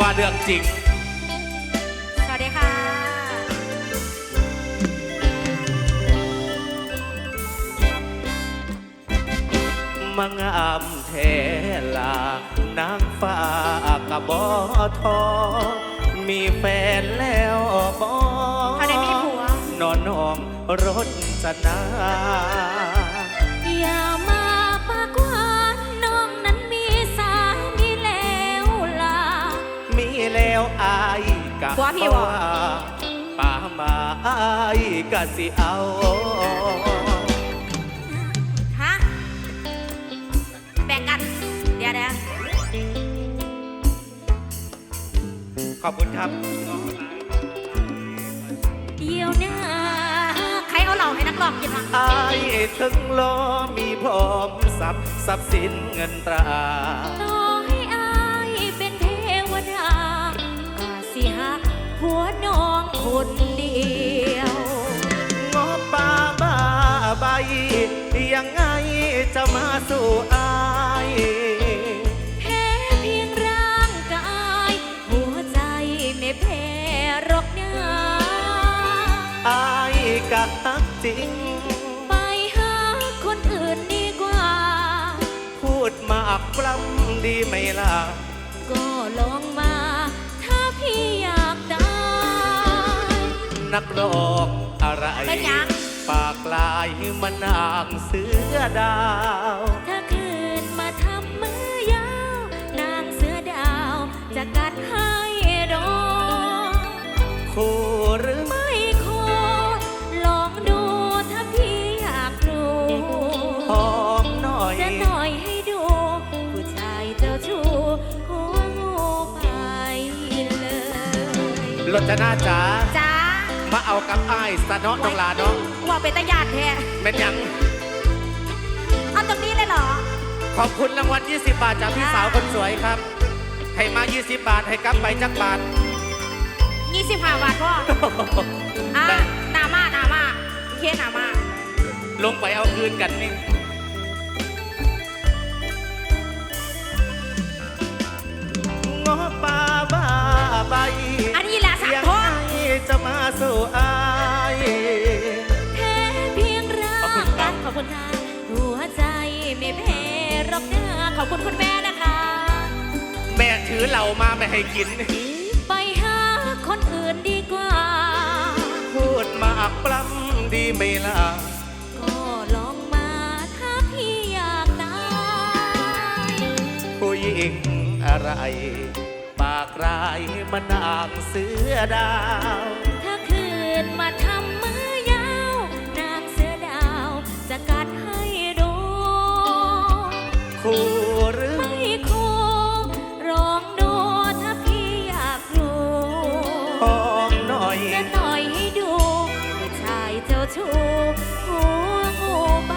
อย่าว่าเรื่องจริง สวัสดีค่ะ มังอำเทลานางฟ้ากะบอทอ มีแฟนแล้วบอเขาได้มีผัว นอนนองรถจะนา แล้วอายกะผัวพี่บ่ว่าป่ามาอายกะสิเอา ฮะ แบ่งกัน เดี๋ยวเดี๋ยวขอบคุณครับ เดี๋ยวนะใครเอาเหล่าให้นักร้องกินมาอายถึงโลมีพร้อมทรัพย์ทรัพย์สินเงินตรา ต่อให้อ หักหัวน้องคนเดียวงอป่าบ้าใบยังไงจะมาสู่อายแพ้เพียงร่างกาย หัวใจไม่แพ้หรอกนะอายกะฮักจริง ไปหาคนอื่นดีกว่า พูดมากปล้ำดีไหมล่ะ ก็ลองมา นักร้องอะไร เป็นหยัง ปากลายมันนางเสือดาว ถ้าคืนมาทำมือยาว นางเสือดาว จะกัดให้ดองคู่หรือไม่โคตรลองดูถ้าพี่อยากรู้ หอมหน่อย จะหน่อยให้ดู ผู้ชายเจ้าชู้หัวงูไปเลย รจนาจ๋าจ้า มาเอากับอ้ายสะเนาะน้องลาเนาะว่าเป็นตาญาติแท้เป็นหยัง เอาตรงนี้เลยเหรอ ขอบคุณรางวัล 20 บาทจากพี่สาวคนสวยครับ ให้มา 20 บาทให้กลับไปจักบาท ยี่สิบห้าบาทพ่ออะได้ หนามาหนามาเคหนามาลงไปเอาคืนกันนี่งอป่าบ้าใบ อกนะขอบคุณคุณแม่นะคะ แม่ถือเหล่ามาไม่ให้กิน ไปหาคนอื่นดีกว่า พูดมากปล้ำดีไหมล่ะก็ลองมาถ้าพี่อยากได้ผู้หญิงอะไร ปากร้ายมันนางเสือดาว คู่หรือ ไม่คู่ลองดูถ้าพี่อยากรู้หอมหน่อย จะหน่อยให้ดูผู้ชายเจ้าชู้หัวงูไป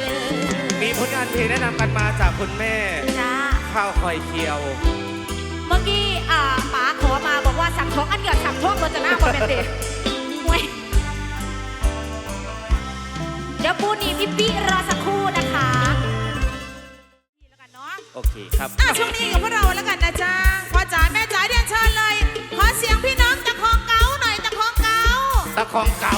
เลยมีผลงานเพลงแนะนำกันมาจากคุณแม่ จ้าข้าวคอยเคียว เมื่อกี้อ่าป๋าขอมาบอกว่าสั่งท้องอันเดียวสั่งท้องบนจะหน้าบนเป็นเตะเว้ยเดี๋ยวปูนี่พี่ปิรอสักครู่นะคะ โอเคครับ อะช่วงนี้กับพวกเราแล้วกันนะจ๊ะพ่อจ๋าแม่จ๋าเรียนเชิญเลย ขอเสียงพี่น้องตะคองเก้าหน่อยตะคองเก้า ตะคองเก่า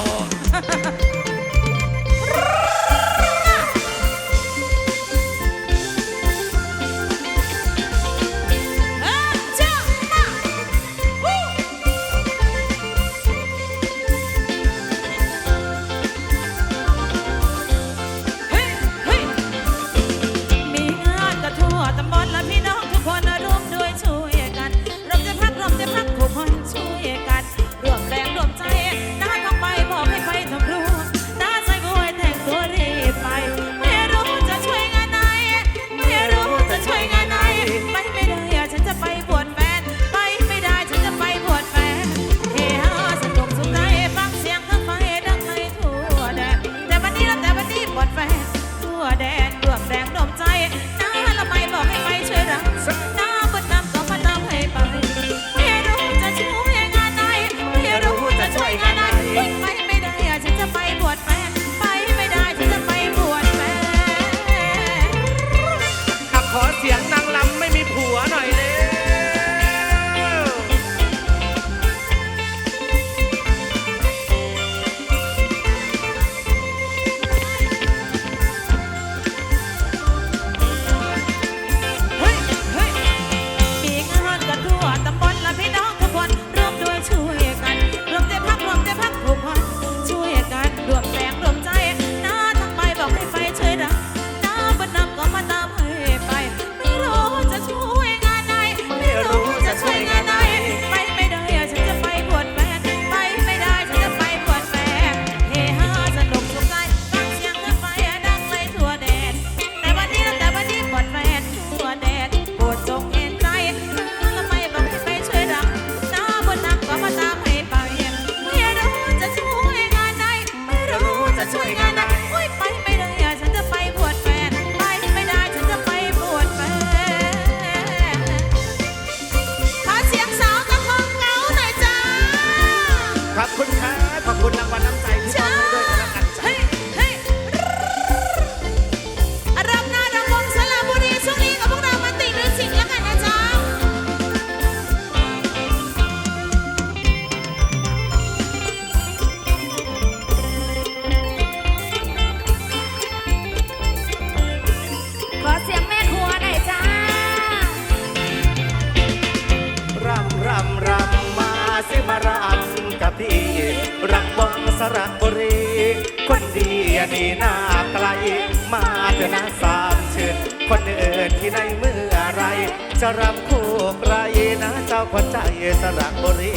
จะรำคู่ใครนะเจ้าคนใจสระบุรี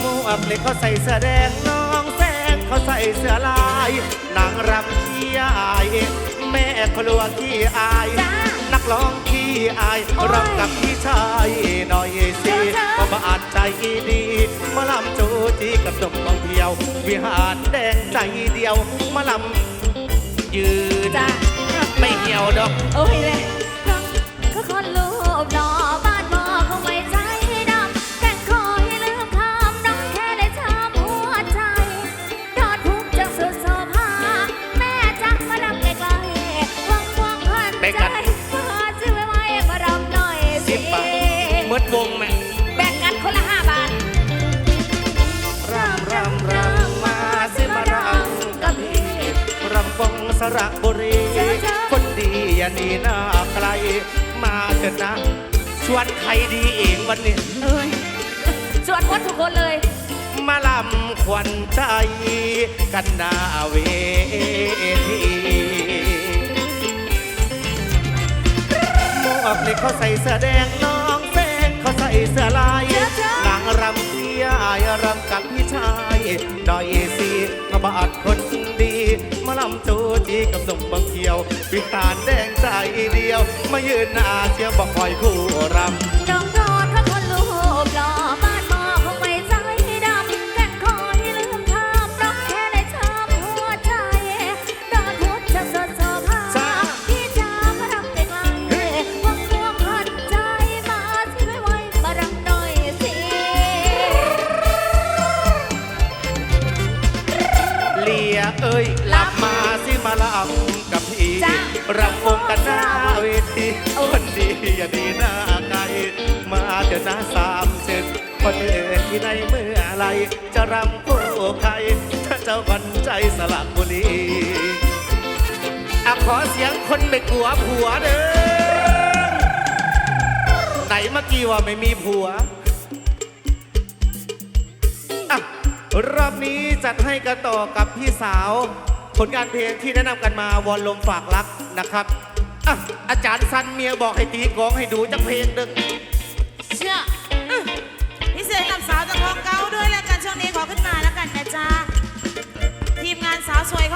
หมูอับเล็กเขาใส่เสื้อแดงน้องแซงเขาใส่เสื้อลายนางรำขี้อาย แม่กลัวขี้อายจ้านักร้องขี้อายโอ้ยรำกับพี่ชายหน่อยสิเจ้าก็มาอาจใจดีมาลำจูจีกับดงบองเพียว วิหารแดงใจเดียวมาลำ ยืน จ้าไม่เหี่ยวดอก โอ้ยเลยก็คนรูปหล่อ ระบุรีเจ้าเจ้าคนดีอย่าหนีหน้าไกล มาเถอะนะ ชวนใครดีเองวันนี้ เอ้ยสวดมนต์ทุกคนเลย มาลำควันใจ กันหนาเวทีหมวกเล็กเขาใส่เสื้อแดงน้องแซงเขาใส่เสื้อลายเจ้าเจ้านางรำเสียอายรำกับพี่ชายหน่อยสิกระบาดคนดีมาลำจูจีกับหนุ่มบางเขียวพิหารแดงใจเดียว มายืนหน้าเชียวบอกคอยคู่รำำกับพี่จ้ะ รำวงกันหน้าเวทีคนดีอย่าดีหน้าไกลมาเถอะนะสามเจ็ดคนอื่นที่ในเมื่อไร จะรำคู่ใครถ้าเจ้าคนใจสลับบุรีอะขอเสียงคนไม่กลัวผัวเด้อไหนเมื่อกี้ว่าไม่มีผัว อะรอบนี้จัดให้กันต่อกับพี่สาว ผลงานเพลงที่แนะนำกันมาวอลลมฝากรักนะครับอะอาจารย์ซันเมียบอกให้ตีกลองให้ดูจักเพลงหนึ่งเชื่ออื้อพิเศษกับสาวจากของเก่าด้วยแล้วกันช่วงนี้ขอขึ้นมาแล้วกันนะจ๊ะทีมงานสาวสวยข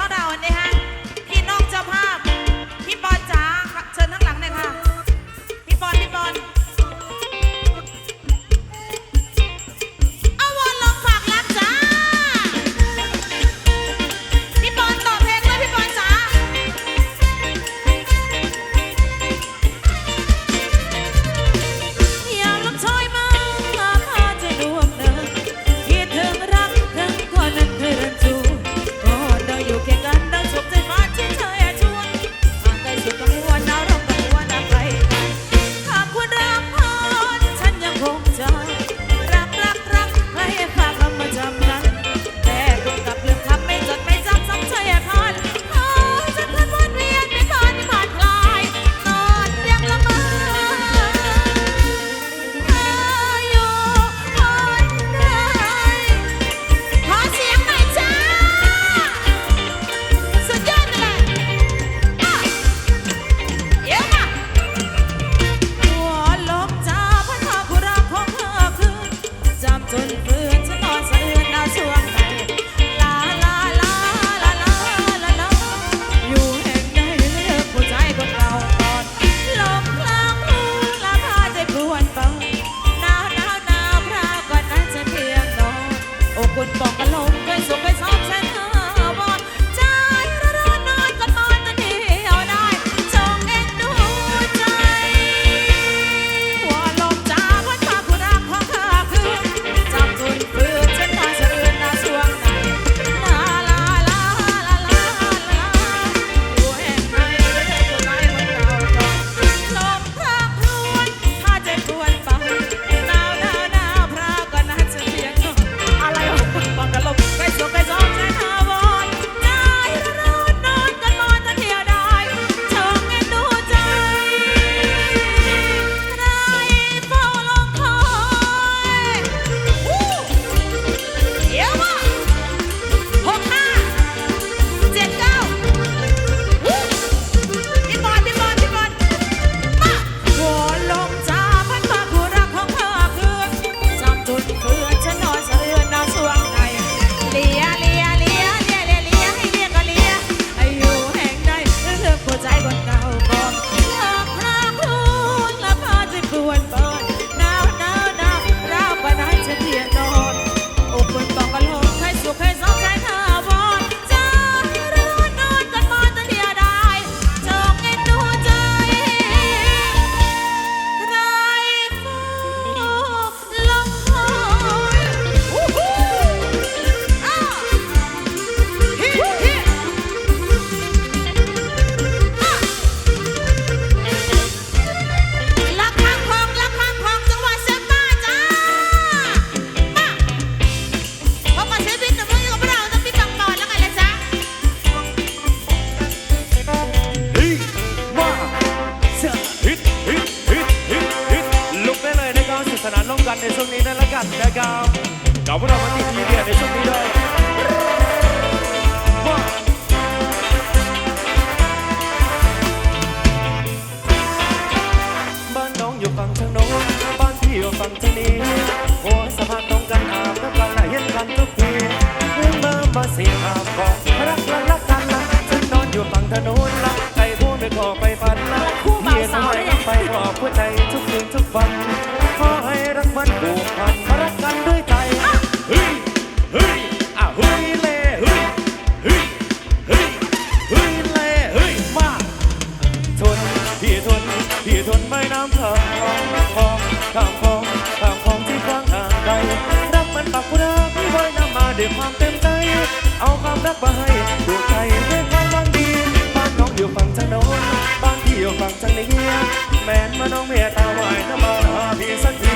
อง แมนมาน้องเมียตาไหวน้ำมาหาพี่สักที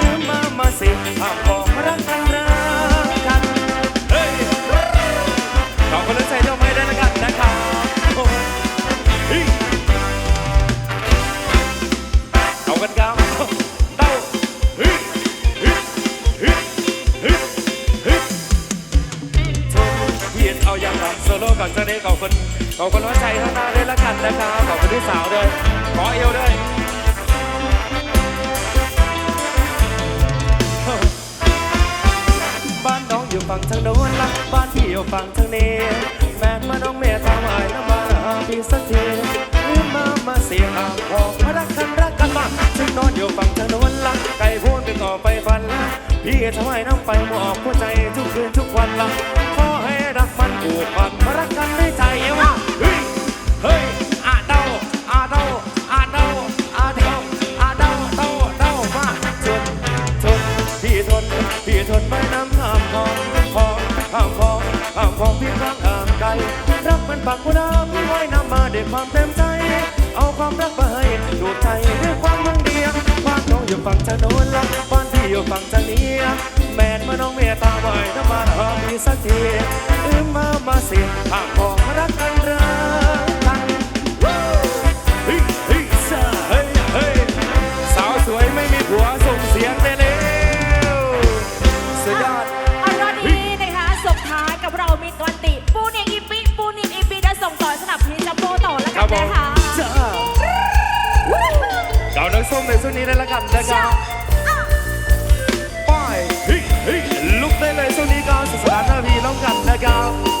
ลืมมามาสิห้ามบอกรักกันรักกันเฮ้ยขอบคนละใจเจ้าไม่ได้ละกันนะครับโอ้ยเฮ้ยเอากันครับเต้าเฮ้เฮ้ยเฮ้ยเฮ้ยเฮ้ยชมเพียนเอาอย่างหลังโซโล่ก่อนจะได้ขอบคุณขอบคุณว่าใจข้างหน้า ฟังทางโน้นละบ้านพี่อยู่ฝั่งทางนี้แม่มาน้องเมียตาหวายน้ำมาหาพี่สักทีลืมมามาเสียงอ่างพอกมารักกันรักกันมาฉันนอนอยู่ฝั่งทางโน้นละไก่พูดไปก่อไปฟันละพี่ทำไมน้ำไปหมอบหัวใจทุกคืนทุกวันละขอให้รักมันผูกพันรักกันด้วยใจว่าเฮ้ยเฮ้ยอาเดาอาเดาอาเดาอาเดาอาเดาเดาเดามาทนทนพี่ทนพี่ทนไม่ น้ำข้ามคลองคลองข้ามคลองข้ามคลอพี่ข้างอ่างไกลรักมันปักกุดาพี่ไว้นำมาด้วยความเต็มใจ เอาความรักมาให้ดูใจด้วยความมั่งดียบ้านน้องอยู่ฝั่งจะโน้นละบ้านพี่อยู่ฝั่งจะนี้แม่มาน้องเมียตาไหวน้ำมาหาพี่สักทีอืมมามาสิข้ามคลอรักกันรัก คกัรันบผมนะคะจ้าเราน้องส้มในช่วงนี้ได้แล้วกันนะครับป้ายเฮ้ยเฮ้ยลุกได้เลยช่วงนี้ก็สุดสนานนาพีน้องกันนะครับ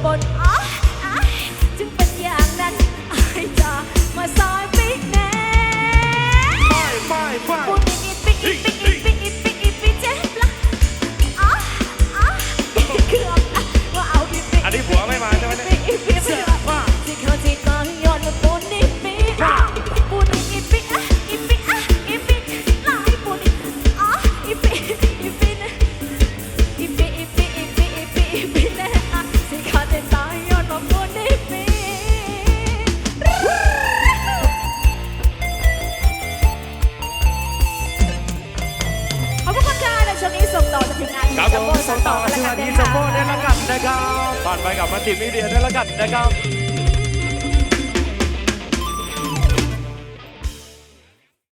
ำปลาปน